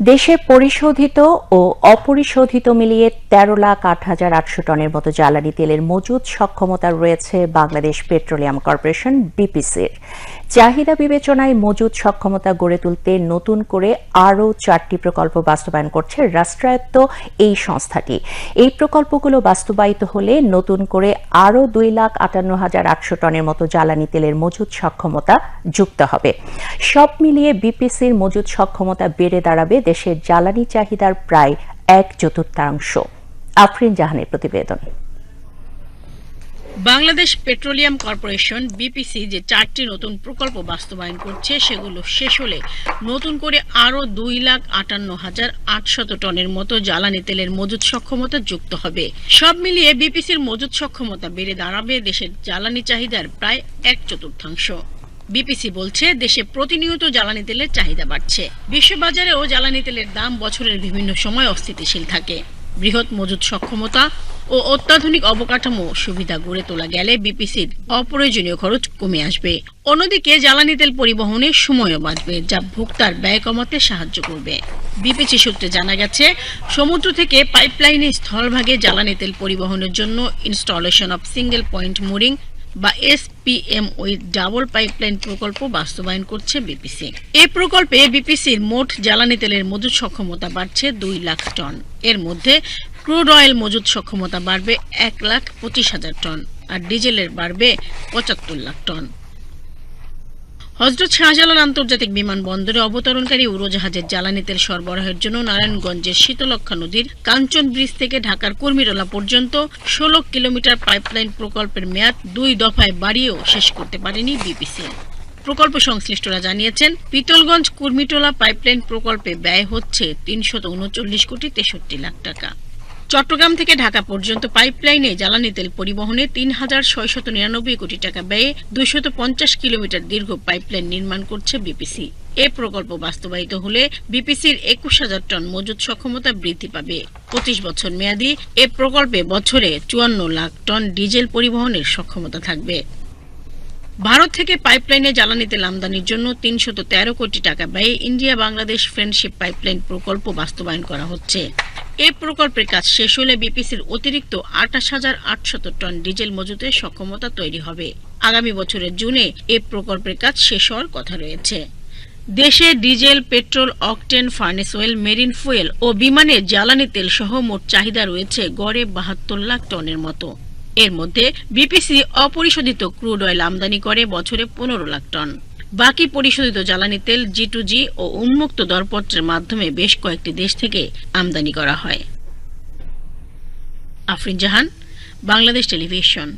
দেশে পরিশোধিত ও অপরিশোধিত মিলিয়ে তেরো লাখ আট হাজার আটশো টনের মতো জ্বালানি তেলের মজুদ সক্ষমতা রয়েছে বাংলাদেশ পেট্রোলিয়াম কর্পোরেশন বিপিসির। চাহিদা বিবেচনায় মজুদ সক্ষমতা গড়ে তুলতে নতুন করে আরও চারটি প্রকল্প বাস্তবায়ন করছে রাষ্ট্রায়ত্ত এই সংস্থাটি। এই প্রকল্পগুলো বাস্তবায়িত হলে নতুন করে আরও দুই লাখ আটান্ন হাজার আটশো টনের মতো জ্বালানি তেলের মজুদ সক্ষমতা যুক্ত হবে। সব মিলিয়ে বিপিসির মজুদ সক্ষমতা বেড়ে দাঁড়াবে দেশের জ্বালানি চাহিদার প্রায় এক চতুর্থাংশ। আফরিন জাহানের প্রতিবেদন। বাংলাদেশ পেট্রোলিয়াম কর্পোরেশন বিপিসি যে চারটি নতুন প্রকল্প বাস্তবায়ন করছে, সেগুলো শেষ হলে নতুন করে আরও দুই লাখ আটান্ন হাজার আটশত টনের মতো জ্বালানি তেলের মজুদ সক্ষমতা যুক্ত হবে। সব মিলিয়ে বিপিসির মজুদ সক্ষমতা বেড়ে দাঁড়াবে দেশের জ্বালানি চাহিদার প্রায় এক চতুর্থাংশ। বিপিসি বলছে, দেশে প্রতিনিয়ত জ্বালানি তেলের চাহিদা বাড়ছে। বিশ্ববাজারেও জ্বালানি তেলের দাম বছরের বিভিন্ন সময় অস্থিতিশীল থাকে। বৃহৎ মজুদ সক্ষমতা ও অত্যাধুনিক অবকাঠামো সুবিধা গড়ে তোলা গেলে বিপিসির অপ্রয়োজনীয় খরচ কমে আসবে। অন্যদিকে, জ্বালানি তেল পরিবহনে সময়ও বাঁচবে, যা ভোক্তার ব্যয় কমাতে সাহায্য করবে। বিপিসি সূত্রে জানা গেছে, সমুদ্র থেকে পাইপলাইনে স্থলভাগে জ্বালানি তেল পরিবহনের জন্য installation of single point mooring বা এসপিএম ওই ডাবল পাইপলাইন প্রকল্প বাস্তবায়ন করছে বিপিসি এ প্রকল্পে বিপিসির মোট জ্বালানি তেলের মজুদ সক্ষমতা বাড়ছে দুই লাখ টন। এর মধ্যে ক্রুড অয়েল মজুদ সক্ষমতা বাড়বে এক লাখ পঁচিশ হাজার টন আর ডিজেলের বাড়বে পঁচাত্তর লাখ টন। হজরত শাহজালাল আন্তর্জাতিক বিমানবন্দরে অবতরণকারী উড়োজাহাজের জ্বালানি তেল সরবরাহের জন্য নারায়ণগঞ্জের শীতলক্ষা নদীর কাঞ্চন ব্রিজ থেকে ঢাকার কর্মীরলা পর্যন্ত ষোলো কিলোমিটার পাইপলাইন প্রকল্পের মেয়াদ দুই দফায় বাড়িয়েও শেষ করতে পারেনি বিপিসি প্রকল্প সংশ্লিষ্টরা জানিয়েছেন, পিতলগঞ্জ কুর্মিটোলা পাইপলাইন প্রকল্পে ব্যয় হচ্ছে তিনশত উনচল্লিশ কোটি তেষট্টি লাখ টাকা। চট্টগ্রাম থেকে ঢাকা পর্যন্ত পাইপলাইনে জ্বালানি তেল পরিবহনে তিন হাজার ছয়শত নিরানব্বই কোটি টাকা ব্যয়ে দুইশত পঞ্চাশ কিলোমিটার দীর্ঘ পাইপলাইন নির্মাণ করছে বিপিসি। এ প্রকল্প বাস্তবায়িত হলে বিপিসির একুশ হাজার টন মজুদ সক্ষমতা বৃদ্ধি পাবে। পঁচিশ বছর মেয়াদী এ প্রকল্পে বছরে চুয়ান্ন লাখ টন ডিজেল পরিবহনের সক্ষমতা থাকবে। ভারত থেকে পাইপলাইনে জ্বালানি তেল আমদানির জন্য তিনশত কোটি টাকা ব্যয়ে ইন্ডিয়া বাংলাদেশ ফ্রেন্ডশিপ পাইপলাইন প্রকল্প বাস্তবায়ন করা হচ্ছে। এই প্রকল্পের কাজ শেষ হলে বিপিসির অতিরিক্ত আঠাশ হাজার আটশত টন ডিজেল মজুতের সক্ষমতা তৈরি হবে। আগামী বছরের জুনে এ প্রকল্পের কাজ শেষ হওয়ার কথা রয়েছে। দেশে diesel, petrol, octane, furnace oil, marine fuel ও বিমানের জ্বালানি তেল সহ মোট চাহিদা রয়েছে গড়ে বাহাত্তর লাখ টনের মতো। এর মধ্যে বিপিসি অপরিশোধিত ক্রুড অয়েল আমদানি করে বছরে পনেরো লাখ টন। বাকি পরিশোধিত জ্বালানি তেল জি টু জি ও উন্মুক্ত দরপত্রের মাধ্যমে বেশ কয়েকটি দেশ থেকে আমদানি করা হয়। আফরিন জাহান, বাংলাদেশ টেলিভিশন।